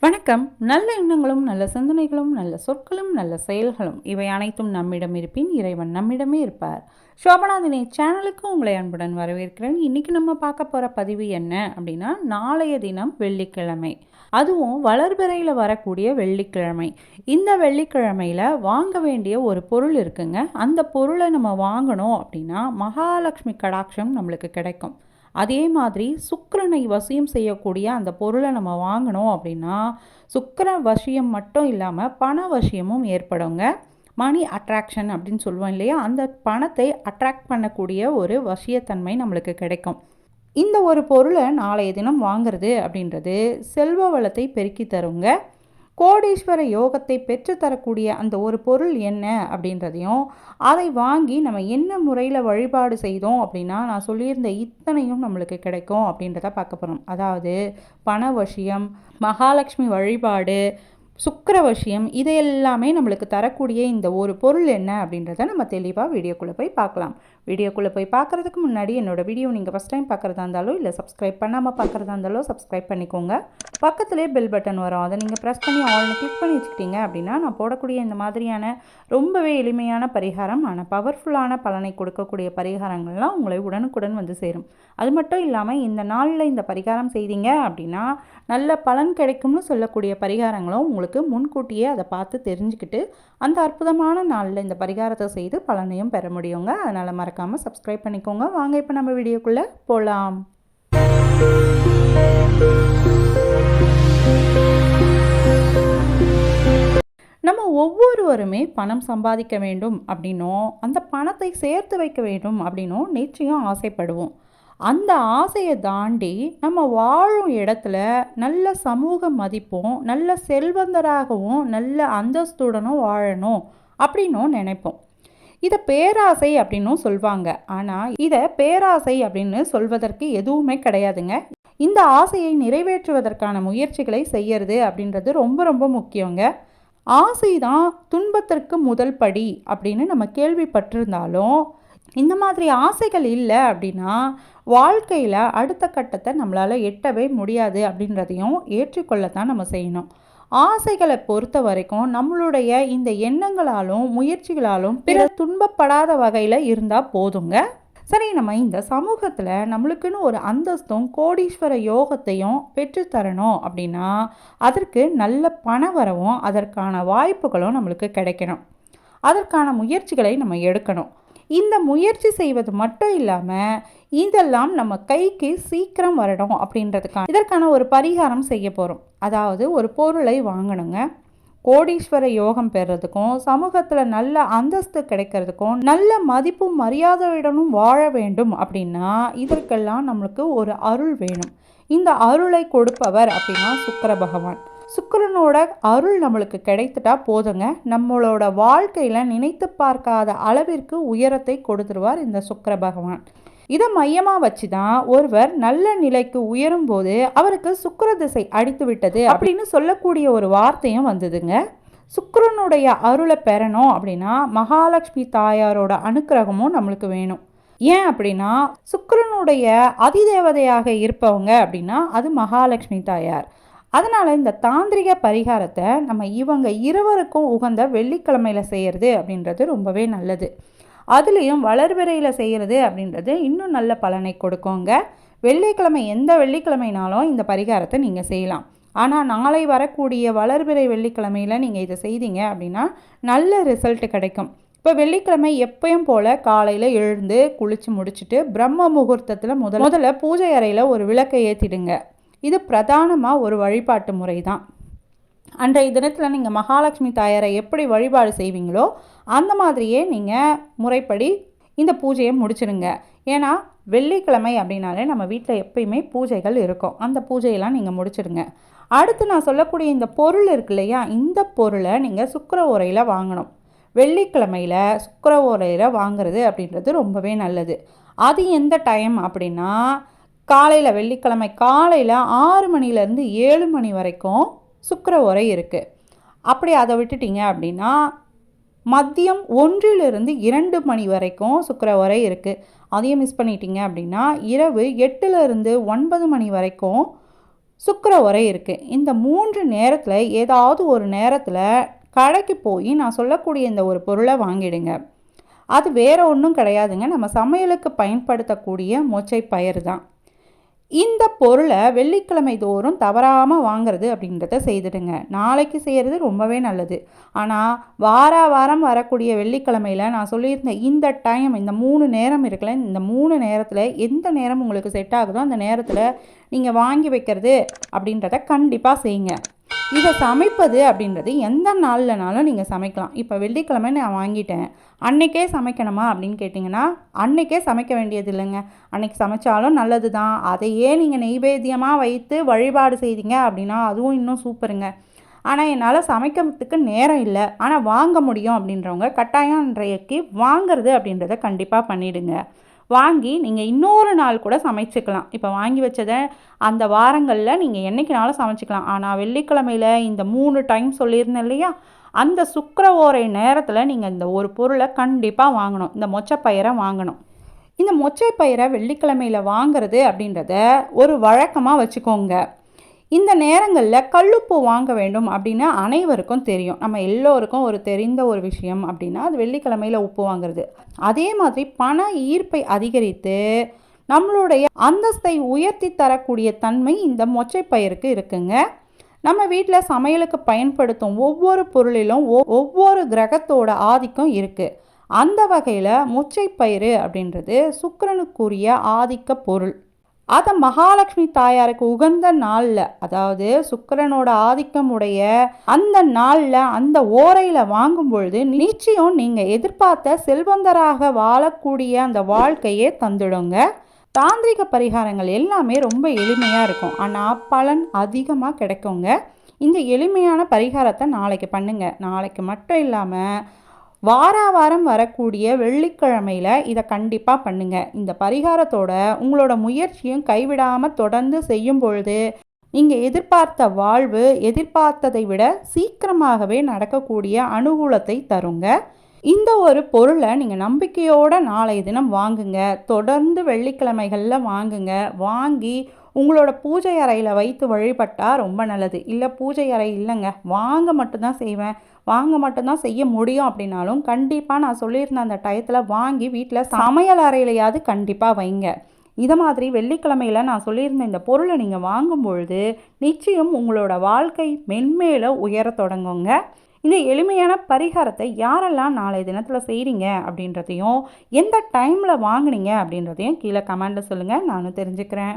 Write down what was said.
வணக்கம். நல்ல எண்ணங்களும் நல்ல சிந்தனைகளும் நல்ல சொற்களும் நல்ல செயல்களும் இவை அனைத்தும் நம்மிடம் இருப்பின் இறைவன் நம்மிடமே இருப்பார். சோபநாதினி சேனலுக்கு உங்களை அன்புடன் வரவேற்கிறேன். இன்றைக்கி நம்ம பார்க்க போகிற பதிவு என்ன அப்படின்னா நாளைய தினம் வெள்ளிக்கிழமை. அதுவும் வளர்பிறையில் வரக்கூடிய வெள்ளிக்கிழமை. இந்த வெள்ளிக்கிழமையில் வாங்க வேண்டிய ஒரு பொருள் இருக்குங்க. அந்த பொருளை நம்ம வாங்கணும் அப்படின்னா மகாலட்சுமி கடாட்சம் நம்மளுக்கு கிடைக்கும். அதே மாதிரி சுக்கரனை வசியம் செய்யக்கூடிய அந்த பொருளை நம்ம வாங்கினோம் அப்படின்னா சுக்கர வசியம் மட்டும் இல்லாமல் பண வசியமும் ஏற்படுங்க. மணி அட்ராக்ஷன் அப்படின்னு சொல்லுவோம் இல்லையா? அந்த பணத்தை அட்ராக்ட் பண்ணக்கூடிய ஒரு வசியத்தன்மை நம்மளுக்கு கிடைக்கும். இந்த ஒரு பொருளை நாளைய தினம் வாங்குறது அப்படின்றது செல்வ வளத்தை பெருக்கி தருங்க. கோடீஸ்வர யோகத்தை பெற்றுத்தரக்கூடிய அந்த ஒரு பொருள் என்ன அப்படின்றதையும் அதை வாங்கி நம்ம என்ன முறையில் வழிபாடு செய்தோம் அப்படின்னா நான் சொல்லியிருந்த இத்தனையும் நம்மளுக்கு கிடைக்கும் அப்படின்றத பார்க்க போகிறோம் அதாவது பணவசியம் மகாலட்சுமி வழிபாடு சுக்கரவசியம் இதையெல்லாமே நம்மளுக்கு தரக்கூடிய இந்த ஒரு பொருள் என்ன அப்படின்றத நம்ம தெளிவாக வீடியோக்குள்ளே போய் பார்க்கலாம். வீடியோக்குள்ளே போய் பார்க்குறதுக்கு முன்னாடி என்னோடய வீடியோ நீங்கள் ஃபஸ்ட் டைம் பார்க்குறதா இருந்தாலும் இல்லை சப்ஸ்கிரைப் பண்ணாமல் பார்க்குறதா இருந்தாலும் சப்ஸ்கிரைப் பண்ணிக்கோங்க. பக்கத்துலேயே பெல் பட்டன் வரும். அதை நீங்கள் ப்ரெஸ் பண்ணி ஆல்னு கிளிக் பண்ணி வச்சுக்கிட்டீங்க அப்படின்னா நான் போடக்கூடிய இந்த மாதிரியான ரொம்பவே எளிமையான பரிகாரம் ஆனால் பவர்ஃபுல்லான பலனை கொடுக்கக்கூடிய பரிகாரங்கள்லாம் உங்களை உடனுக்குடன் வந்து சேரும். அது மட்டும் இல்லாமல் இந்த நாளில் இந்த பரிகாரம் செய்தீங்க அப்படின்னா நல்ல பலன் கிடைக்கும்னு சொல்லக்கூடிய பரிகாரங்களும் உங்களுக்கு முன்கூட்டியே அதை பார்த்து தெரிஞ்சுக்கிட்டு அந்த அற்புதமான நாளில் இந்த பரிகாரத்தை செய்து பலனையும் பெற முடியுங்க. அதனால் மறக்காமல் சப்ஸ்கிரைப் பண்ணிக்கோங்க. வாங்க இப்போ நம்ம வீடியோக்குள்ளே போகலாம் நம்ம ஒவ்வொருவருமே பணம் சம்பாதிக்க வேண்டும் அப்படின்னும் அந்த பணத்தை சேர்த்து வைக்க வேண்டும் அப்படின்னும் நிச்சயம் ஆசைப்படுவோம். அந்த ஆசையை தாண்டி நம்ம வாழும் இடத்துல நல்ல சமூக மதிப்பும் நல்ல செல்வந்தராகவும் நல்ல அந்தஸ்துடனும் வாழணும் அப்படின்னும் நினைப்போம். இதை பேராசை அப்படின்னும் சொல்வாங்க. ஆனால் இதை பேராசை அப்படின்னு சொல்வதற்கு எதுவுமே கிடையாதுங்க. இந்த ஆசையை நிறைவேற்றுவதற்கான முயற்சிகளை செய்யறது அப்படின்றது ரொம்ப ரொம்ப முக்கியங்க. ஆசை தான் துன்பத்திற்கு முதல் படி அப்படின்னு நம்ம கேள்விப்பட்டிருந்தாலும் இந்த மாதிரி ஆசைகள் இல்லை அப்படின்னா வாழ்க்கையில் அடுத்த கட்டத்தை நம்மளால் எட்டவே முடியாது அப்படின்றதையும் ஏற்றுக்கொள்ளத்தான் நம்ம செய்யணும். ஆசைகளை பொறுத்த வரைக்கும் நம்மளுடைய இந்த எண்ணங்களாலும் முயற்சிகளாலும் பிற துன்பப்படாத வகையில் இருந்தால் போதுங்க. சரி நம்ம இந்த சமூகத்தில் நம்மளுக்குன்னு ஒரு அந்தஸ்தும் கோடீஸ்வர யோகத்தையும் பெற்றுத்தரணும் அப்படின்னா அதற்கு நல்ல பண வரவும் அதற்கான வாய்ப்புகளும் நம்மளுக்கு கிடைக்கணும். அதற்கான முயற்சிகளை நம்ம எடுக்கணும். இந்த முயற்சி செய்வது மட்டும் இல்லாமல் இதெல்லாம் நம்ம கைக்கு சீக்கிரம் வரணும் அப்படின்றதுக்கான இதற்கான ஒரு பரிகாரம் செய்ய போகிறோம் அதாவது ஒரு பொருளை வாங்கணுங்க. கோடீஸ்வர யோகம் பெறுறதுக்கும் சமூகத்தில் நல்ல அந்தஸ்து கிடைக்கிறதுக்கும் நல்ல மதிப்பும் மரியாதையுடனும் வாழ வேண்டும் அப்படின்னா இதற்கெல்லாம் நம்மளுக்கு ஒரு அருள் வேணும். இந்த அருளை கொடுப்பவர் அப்படின்னா சுக்கர பகவான். சுக்கரனோட அருள் நம்மளுக்கு கிடைத்துட்டா போதுங்க. நம்மளோட வாழ்க்கையில் நினைத்து பார்க்காத அளவிற்கு உயரத்தை கொடுத்துருவார் இந்த சுக்கர பகவான். இதை மையமாக வச்சு தான் ஒருவர் நல்ல நிலைக்கு உயரும் போது அவருக்கு சுக்கர திசை அடித்து விட்டது அப்படின்னு சொல்லக்கூடிய ஒரு வார்த்தையும் வந்ததுங்க. சுக்கரனுடைய அருளை பெறணும் அப்படின்னா மகாலட்சுமி தாயாரோட அனுக்கிரகமும் நம்மளுக்கு வேணும். ஏன் அப்படின்னா சுக்கரனுடைய அதிதேவதையாக இருப்பவங்க அப்படின்னா அது மகாலட்சுமி தாயார். அதனால் இந்த தாந்திரிக பரிகாரத்தை நம்ம இவங்க இருவருக்கும் உகந்த வெள்ளிக்கிழமையில் செய்கிறது அப்படின்றது ரொம்பவே நல்லது. அதுலேயும் வளர்பிறையில் செய்கிறது அப்படின்றது இன்னும் நல்ல பலனை கொடுக்குங்க. வெள்ளிக்கிழமை எந்த வெள்ளிக்கிழமைனாலும் இந்த பரிகாரத்தை நீங்கள் செய்யலாம். ஆனால் நாளை வரக்கூடிய வளர்பிறை வெள்ளிக்கிழமையில் நீங்கள் இதை செய்தீங்க அப்படின்னா நல்ல ரிசல்ட் கிடைக்கும். இப்போ வெள்ளிக்கிழமை எப்பயும் போல் காலையில் எழுந்து குளித்து முடிச்சுட்டு பிரம்ம முகூர்த்தத்தில் முதல் முதல்ல பூஜை அறையில் ஒரு விளக்கை ஏற்றிடுங்க இது பிரதானமாக ஒரு வழிபாட்டு முறை தான் அன்றைய தினத்தில் நீங்கள் மகாலட்சுமி தாயாரை எப்படி வழிபாடு செய்வீங்களோ அந்த மாதிரியே நீங்கள் முறைப்படி இந்த பூஜையை முடிச்சிடுங்க. ஏன்னா வெள்ளிக்கிழமை அப்படின்னாலே நம்ம வீட்டில் எப்பயுமே பூஜைகள் இருக்கும். அந்த பூஜையெல்லாம் நீங்கள் முடிச்சிடுங்க. அடுத்து நான் சொல்லக்கூடிய இந்த பொருள் இருக்கு இல்லையா? இந்த பொருளை நீங்கள் சுக்கர உரையில் வாங்கணும். வெள்ளிக்கிழமையில் சுக்கர உரையில் வாங்குறது அப்படின்றது ரொம்பவே நல்லது. அது எந்த டைம் அப்படின்னா காலையில் வெள்ளிக்கிழமை காலையில் ஆறு மணிலேருந்து ஏழு மணி வரைக்கும் சுக்கர உரை இருக்குது அப்படி அதை விட்டுட்டீங்க அப்படின்னா மதியம் ஒன்றிலிருந்து இரண்டு மணி வரைக்கும் சுக்கர உரை இருக்குது அதையும் மிஸ் பண்ணிட்டீங்க அப்படின்னா இரவு எட்டுலேருந்து ஒன்பது மணி வரைக்கும் சுக்கிர உரை இருக்குது இந்த மூன்று நேரத்தில் ஏதாவது ஒரு நேரத்தில் கடைக்கு போய் நான் சொல்லக்கூடிய இந்த ஒரு பொருளை வாங்கிடுங்க. அது வேற ஒன்றும் கிடையாதுங்க. நம்ம சமையலுக்கு பயன்படுத்தக்கூடிய மொச்சை பயிர் தான். இந்த பொருளை வெள்ளிக்கிழமை தோறும் தவறாமல் வாங்குறது அப்படின்றத செய்துடுங்க. நாளைக்கு செய்கிறது ரொம்பவே நல்லது. ஆனால் வார வாரம் வரக்கூடிய வெள்ளிக்கிழமையில் நான் சொல்லியிருந்தேன் இந்த டைம் இந்த மூணு நேரம் இருக்குல்ல இந்த மூணு நேரத்தில் எந்த நேரம் உங்களுக்கு செட் ஆகுதோ அந்த நேரத்தில் நீங்கள் வாங்கி வைக்கிறது அப்படின்றத கண்டிப்பாக செய்யுங்க. இதை சமைப்பது அப்படின்றது எந்த நாள்லனாலும் நீங்கள் சமைக்கலாம். இப்போ வெள்ளிக்கிழமை நான் வாங்கிட்டேன். அன்னைக்கே சமைக்கணுமா அப்படின்னு கேட்டிங்கன்னா அன்னைக்கே சமைக்க வேண்டியது இல்லைங்க. அன்னைக்கு சமைச்சாலும் நல்லது தான் அதையே நீங்கள் நெய்வேத்தியமாக வைத்து வழிபாடு செய்தீங்க அப்படின்னா அதுவும் இன்னும் சூப்பருங்க. ஆனால் என்னால் சமைக்கிறதுக்கு நேரம் இல்லை. ஆனால் வாங்க முடியும் அப்படின்றவங்க கட்டாயம் அன்றைக்கு வாங்கிறது அப்படின்றத கண்டிப்பாக பண்ணிவிடுங்க வாங்கி நீங்கள் இன்னொரு நாள் கூட சமைச்சிக்கலாம். இப்போ வாங்கி வச்சதை அந்த வாரங்களில் நீங்கள் என்றைக்குனாலும் சமைச்சிக்கலாம். ஆனால் வெள்ளிக்கிழமையில் இந்த மூணு டைம் சொல்லியிருந்தேன் இல்லையா? அந்த சுக்கர ஓரை நேரத்தில் நீங்கள் இந்த ஒரு பொருளை கண்டிப்பாக வாங்கணும். இந்த மொச்சப்பயிரை வாங்கணும். இந்த மொச்சை பயிரை வெள்ளிக்கிழமையில் வாங்குறது அப்படின்றத ஒரு வழக்கமாக வச்சுக்கோங்க. இந்த நேரங்களில் கல்லுப்பு வாங்க வேண்டும் அப்படின்னு அனைவருக்கும் தெரியும். நம்ம எல்லோருக்கும் ஒரு தெரிந்த ஒரு விஷயம் அப்படின்னா அது வெள்ளிக்கிழமையில் உப்பு வாங்குறது. அதே மாதிரி பண ஈர்ப்பை அதிகரித்து நம்மளுடைய அந்தஸ்தை உயர்த்தி தரக்கூடிய தன்மை இந்த மொச்சை பயிருக்கு இருக்குங்க. நம்ம வீட்டில் சமையலுக்கு பயன்படுத்தும் ஒவ்வொரு பொருளிலும் ஒவ்வொரு கிரகத்தோட ஆதிக்கம் இருக்குது அந்த வகையில் மொச்சை பயிறு அப்படின்றது சுக்கரனுக்குரிய ஆதிக்க பொருள். அதை மகாலட்சுமி தாயாருக்கு உகந்த நாளில் அதாவது சுக்கரனோட ஆதிக்கம் உடைய அந்த நாளில் அந்த ஓரையில் வாங்கும் பொழுது நிச்சயம் நீங்கள் எதிர்பார்த்த செல்வந்தராக வாழக்கூடிய அந்த வாழ்க்கையே தந்துடுங்க. தாந்திரிக பரிகாரங்கள் எல்லாமே ரொம்ப எளிமையாக இருக்கும். ஆனால் பலன் அதிகமாக கிடைக்குங்க. இந்த எளிமையான பரிகாரத்தை நாளைக்கு பண்ணுங்கள் நாளைக்கு மட்டும் இல்லாமல் வார வாரம் வரக்கூடிய வெள்ளிக்கிழமையில் இதை கண்டிப்பாக பண்ணுங்கள் இந்த பரிகாரத்தோட உங்களோட முயற்சியும் கைவிடாமல் தொடர்ந்து செய்யும் பொழுது நீங்கள் எதிர்பார்த்த வாழ்வு எதிர்பார்த்ததை விட சீக்கிரமாகவே நடக்கக்கூடிய அனுகூலத்தை தருங்க. இந்த ஒரு பொருளை நீங்கள் நம்பிக்கையோடு நாளைய தினம் வாங்குங்க. தொடர்ந்து வெள்ளிக்கிழமைகளில் வாங்குங்க. வாங்கி உங்களோட பூஜை அறையில் வைத்து வழிபட்டால் ரொம்ப நல்லது. இல்லை பூஜை அறை இல்லைங்க. வாங்க மட்டும்தான் செய்வேன். வாங்க மட்டும்தான் செய்ய முடியும் அப்படின்னாலும் கண்டிப்பாக நான் சொல்லியிருந்த அந்த டயத்தில் வாங்கி வீட்டில் சமையல் அறையிலையாவது கண்டிப்பாக வைங்க. இதை மாதிரி வெள்ளிக்கிழமையில் நான் சொல்லியிருந்த இந்த பொருளை நீங்கள் வாங்கும் பொழுது நிச்சயம் உங்களோட வாழ்க்கை மென்மேல உயர தொடங்குங்க. இந்த எளிமையான பரிகாரத்தை யாரெல்லாம் நாளை தினத்தில் செய்கிறீங்க அப்படின்றதையும் எந்த டைமில் வாங்கினீங்க அப்படின்றதையும் கீழே கமெண்டில் சொல்லுங்கள் நானும் தெரிஞ்சுக்கிறேன்.